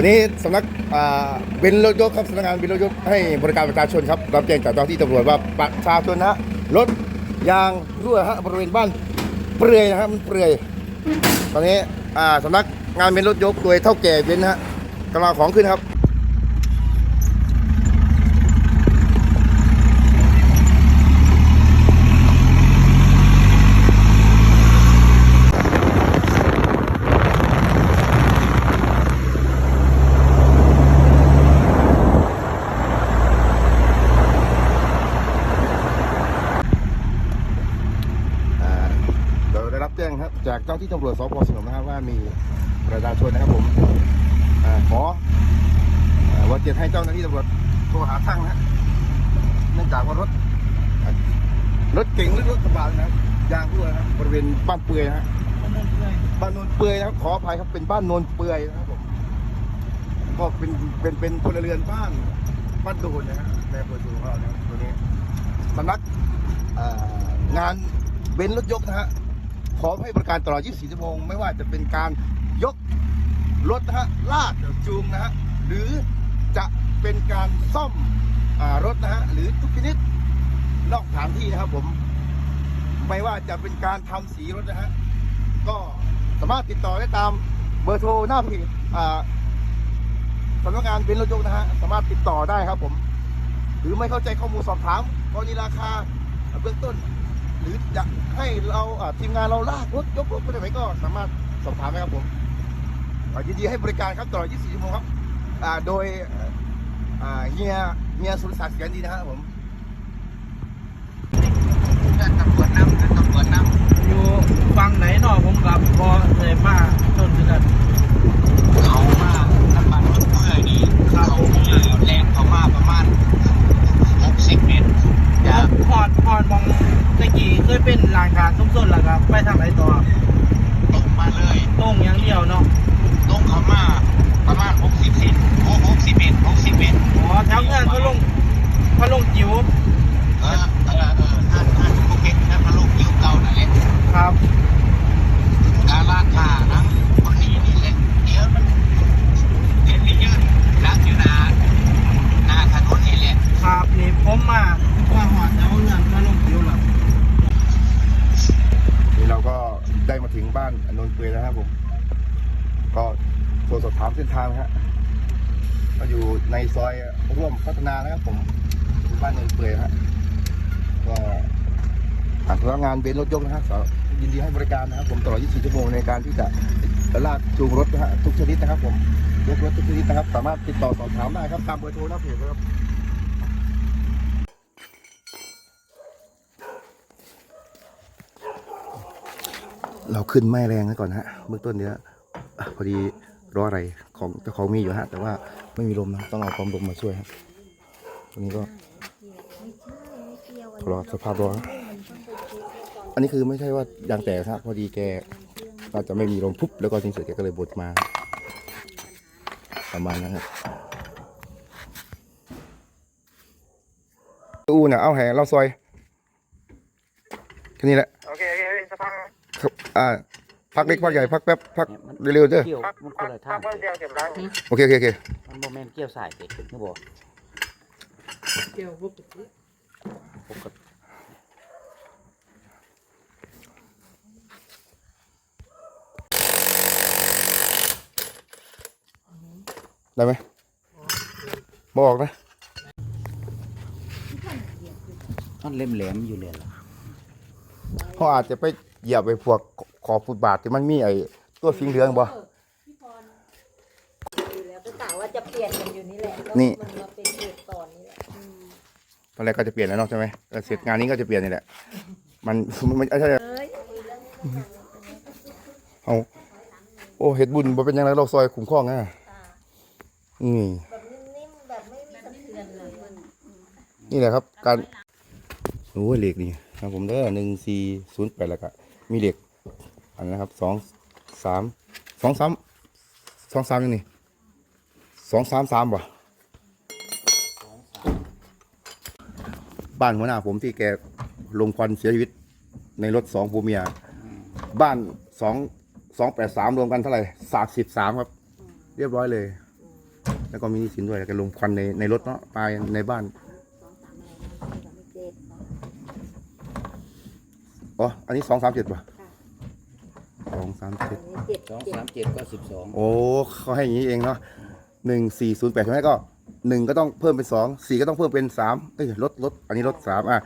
ตอนนี้สำนักอ่าเบนรถยกครับสำนักงานเบนรถยกให้บริการประชาชนครับรับแจ้งจากเจ้าที่ตำรวจว่าประชาชนนะรถยางรั่วฮะบริเวณบ้านเปลือยนะฮะมันเปลือย ตอนนี้อ่าสำนักงานเบนรถยกโดยเท่าแก่เบนนฮะกำลังของขึ้นครับ อ่าเราได้รับแจ้งครับจาก เจ้าที่ตำรวจสพสนมนะครับว่ามีประชาชนนะครับผมอขออว่าจะให้เจ้าหน้าที่ตำรวจโทรหาช่างนะเนื่องจากว่ารถ รถเก่งหรือรถกระบะนะยางรั่วนะบริเวณบ้านเปื่อยนะฮะบ้านโนนเปื่อยนะครับขออภัยครับเป็นบ้านโนนเปื่อยนะครับผมก็เป็นเป็นเป็นพลเรือนบ้านบ้านโดนนะฮะในอำเภอสุของเรานะครับตัวนี้สำนักงานเบนซ์รถยกนะฮะ ขอมให้บริการตลอด 24 ชั่วโมง ไม่ว่าจะเป็นการยกรถนะฮะ ลากจูงนะฮะ หรือจะเป็นการซ่อมอรถนะฮะ หรือทุกชนิดนอกสถานที่นะครับผม ไม่ว่าจะเป็นการทำสีรถนะฮะ ก็สามารถติดต่อได้ตามเบอร์โทรหน้าเพจสำนักงานเบนรถยกนะฮะ สามารถติดต่อได้ครับผม หรือไม่เข้าใจข้อมูลสอบถามกรณีราคาเบื้องต้น รือจะให้เราทีมงานเราลากรถยกรถไปไหนก็สามารถสอบถามได้ครับผมอ่ายินดีให้บริการครับตลอด 24 ชั่วโมงครับโดยเฮียเฮียสุรศักดิ์เสียนดีนะครับผมเดินตำรวจนำเดินตำรวจนอยู่ฝั่งไหนนาะผมกับพอเลยมาต้นเดือนำเขามาน้ำมันรถเมื่อยนี่เขาแรงเขามาประมาณ60เมตรจาก พอดพอดมองตะกี้เคยเป็นรายการส้มส้นแล้วครับไปทางไหนต่อ ตรงมาเลย ตรงอย่างเดียวเนาะ ตรงเขามาประมาณ60เซนโอ้60เมตร60เมตร อ๋ อแถวเงินเขาลงเขาลงจิ๋วเออเออเออท่านท่านภูเก็ตนั่นพะโลูกยิ้วเก่านั่นแหละครับดาราท่านะคนนี้นี่แหละเดี๋ยวมันเดี๋ยวมียืนรักอยู่นาหน้าถนนนี่แหละครับนี่ผมมามาหอดแถวเงินมาลงจิ๋วแล้วนี่เราก็ได้มาถึงบ้านอนนท์เปยแล้วครับผม ก็โทรสอบถามเส้นทางนะฮะ ก็อยู่ในซอยร่วมพัฒนานะครับผมบ้านอนนท์เปยนะฮะก็ทางพนักงานเบนรถยกนะฮะยินดีให้บริการนะครับ ผมตลอด 24 ชั่วโมงในการที่จะลากจูงรถนะฮะทุกชนิดนะครับผมยกรถทุกชนิดนะครับ สามารถติดต่อสอบถามได้ครับตามเบอร์โทรหน้าเพจครับเราขึ้นไม่แรงไว้ก่อนฮะเบื้องต้นเนี้ยอะพอดี รออะไรของเจ้าของมีอยู่ฮะ แต่ว่าไม่มีลมนะต้องเอาความลมมาช่วยครับตรงนี้ก็รอสภาพรอนะอันนี้คือไม่ใช่ว่ายางแตกครับพอดีแกอาจจะไม่มีลมปุ๊บแล้วก็ทิ้งเสร็จแกก็เลยบดมาประมาณนั้นครับอู้เนี่ยเอาแหงเราซอยแค่นี้แหละโอเคโอเคสภาพครับอ่า พักเล็กพักใหญ่พักแป๊บพักเร็วๆเด้อเกี่ยวมันคนละทางเดียวเก็บได้โอเคโอเคโอเคมันโมเมนเกี่ยวสายเด็กนึกบอกเกี่ยวปกติปกติได้ไหมบอกนะมันเล่มแหลมอยู่เลยล่ะเขาอาจจะไปเหยียบไปพวก ขอบฟุตบาทที่มันมีไอ้ตัวสีเหลืองบ่อยู่แล้วก็กะว่าจะเปลี่ยนกันอยู่นี่แหละแล้วนี่ มันมาเป็นเหตุตอนนี้แหละอืมตอนแรกก็จะเปลี่ยนแล้วเนาะใช่ไหมเออเสร็จงานนี้ก็จะเปลี่ยนนี่แหละ มันมันไม่ใช่เอ้ยเอาโอ้เฮ็ดบุญบ่เป็นหยังไงเราซอยคุ้มครองนะอืมแบบนิ่มๆแบบไม่มีสะเทือนเลยมันนี่แหละครับ การโอ้ยเหล็กนี่ครับผมเด้อหนึ่งสี่ศูนย์แปดแล้วก็มีเหล็ก อันนะครับสองสามสองสามสองสามยังนี่สองสามสามบ่บ้านหัวหน้าผมที่แกลมควันเสียชีวิต ในรถสองผัวเมีย บ้านสองสองแปดสามรวมกันเท่าไหร่สามสิบสามครับ เรียบร้อยเลย แล้วก็มีหนี้สินด้วยแล้วก็ลมควันในในรถเนาะตายในบ้านอ๋ออันนี้สองสามเจ็ดป่ะ องสามเจ็ดเจ็ดสองเจ็ดสามเจ็ดก็สิบสองโอ้เขาให้อย่างนี้เองเนาะหนึ่งสี่ศูนย์แปดใช่ไหมก็หนึ่งก็ต้องเพิ่มเป็นสองสี่ก็ต้องเพิ่มเป็นสามเอ้ยลดลดอันนี้ลดสามอะ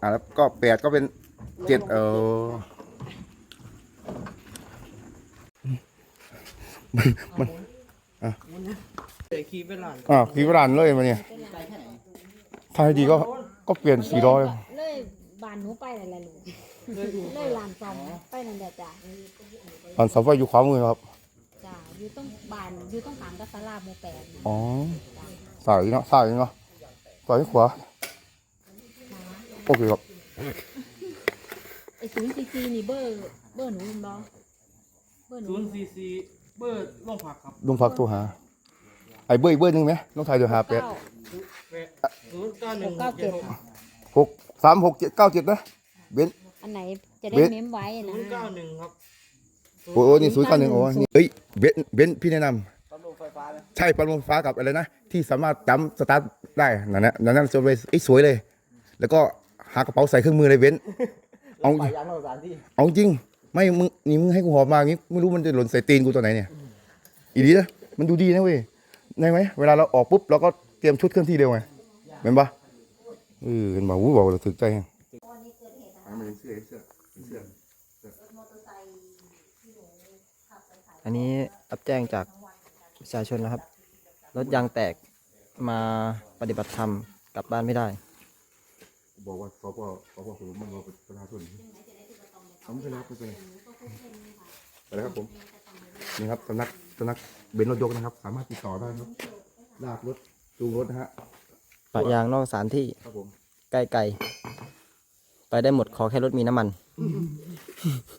อะแล้วก็แปดก็เป็นเจ็ดเออเตะคีบไปหลังอะคีบรันเลยมาเนี่ยถ้าให้ดีก็ก็เปลี่ยนสี่ร้อยเลยบานหนูไปอะไรลูก เลยลานซอมไปนั่นแหละจ้ะตอนเสาไฟอยู่ขวามือครับ จ้ะอยู่ต้องบานอยู่ต้องถามกัสลาโมแปดนะอ๋อสายเนาะสายเนาะสายขวาโอเคครับไอ้ศูนย์ซีซีนี่เบอร์เบอร์หนูเนาะเบอร์หนูศูนย์ซีซีเบอร์ล่องผักครับลุงพักโทรหา ไอ้เบอร์อีกเบอร์หนึงไหมน้องชายโทรหาเป็ดเก้าศูนย์เก้าหนึ่งเก้าเจ็ดหกสามหกเจ็ดเก้าเจ็ดนะเบน อันไหนจะได้เบส เม้มไว้ศูนะนย์เก้าหนึ่งครับโอ้โหนี่ศูนย์เก้าหนึ่งโอ้นี่เอ้ยเบนเบนพี่แนะนำปั๊มลมไฟฟ้าเลยใช่ปั๊มลมไฟฟ้ากับอะไรนะ ที่สามารถจำสตาร์ทได้นั่นนะนั่นนั่นจะไปไอ้ยสวยเลย แล้วก็หากระเป๋าใส่เครื่องมือเลยเบนเอาไปยังนอกสถานที่เอาจริง ไม่มึงนี่มึงให้กูหอบมาอย่างงี้ไม่รู้มันจะหล่นใส่ตีนกูตัวไหนเนี่ยอีดีนะมันดูดีนะเว้ยได้ไหมเวลาเราออกปุ๊บเราก็เตรียมชุดเคลื่อนที่เร็วไงเห็นปะเออเห็นปะวู้บอกเราถึกใจแฮง มันเสื้อเสื้อเสื้ออันนี้รับแจ้งจากประชาชนนะครับ รถยางแตกมาปฏิบัติธรรมกลับบ้านไม่ได้ บอกว่าสพสพผมมันเราเป็นประชาชนเขาไม่เป็นไรครับไม่เป็นไรไปเลยครับผมนี่ครับสำนักสำนักเบนซ์รถยกนะครับ สามารถติดต่อได้ครับลากรถจูงรถนะฮะปะยางนอกสถานที่ครับผมใกล้ๆ ไปได้หมดขอแค่รถมีน้ำมัน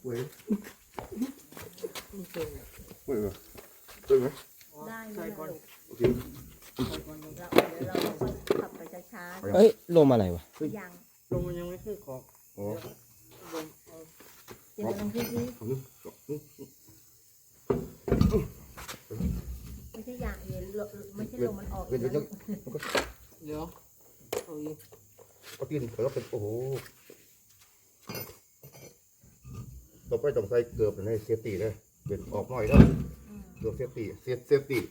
เว้ยเว้ยเว้ยไหมได้ไหมโอเคเราขับไปช้าเอ้ยลมอะไรวะๆยังลมมันยังไม่ขึ้นขอบอ๋อเดี๋ยวลองคิดดิขอบคุณขอบคุณไม่ใช่อย่างเดียลมไม่ใช่ลมมันออกเดี๋ยวเดี๋ยวเอาอีกเอาตีนเขาเป็นโอ้โห เราไปต้องใส่เกลือบในเซฟตี้เลยเด็ดออกหน่อยแล้วเกือเซฟตี้เซฟเซฟตี้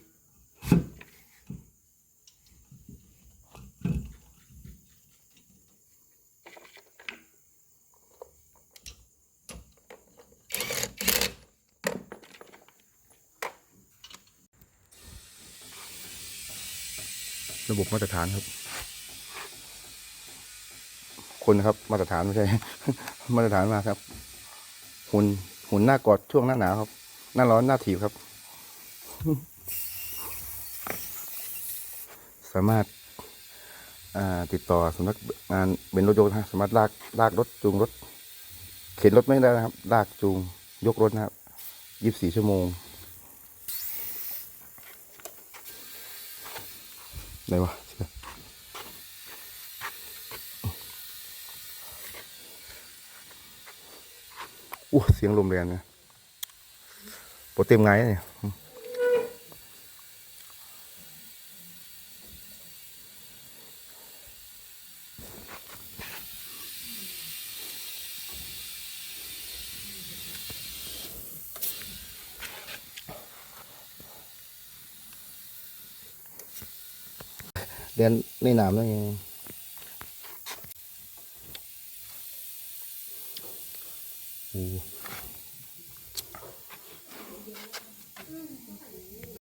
ระบบมาตรฐานครับ คนนะครับ มาตรฐานไม่ใช่ มาตรฐานมาครับ หุ่นหุ่นหน้ากอดช่วงหน้าหนาวครับ หน้าร้อนหน้าถีบครับ สามารถติดต่อสำนักงานเบนรถยกนะฮะสามารถลากลากรถจูงรถ เข็นรถไม่ได้นะครับ ลากจูงยกรถนะครับยี่สิบสี่ชั่วโมงไหนวะ อู้เสียงลมแรงนะปวดเต็มไงเนี่ยเรียนในหนามแล้วไง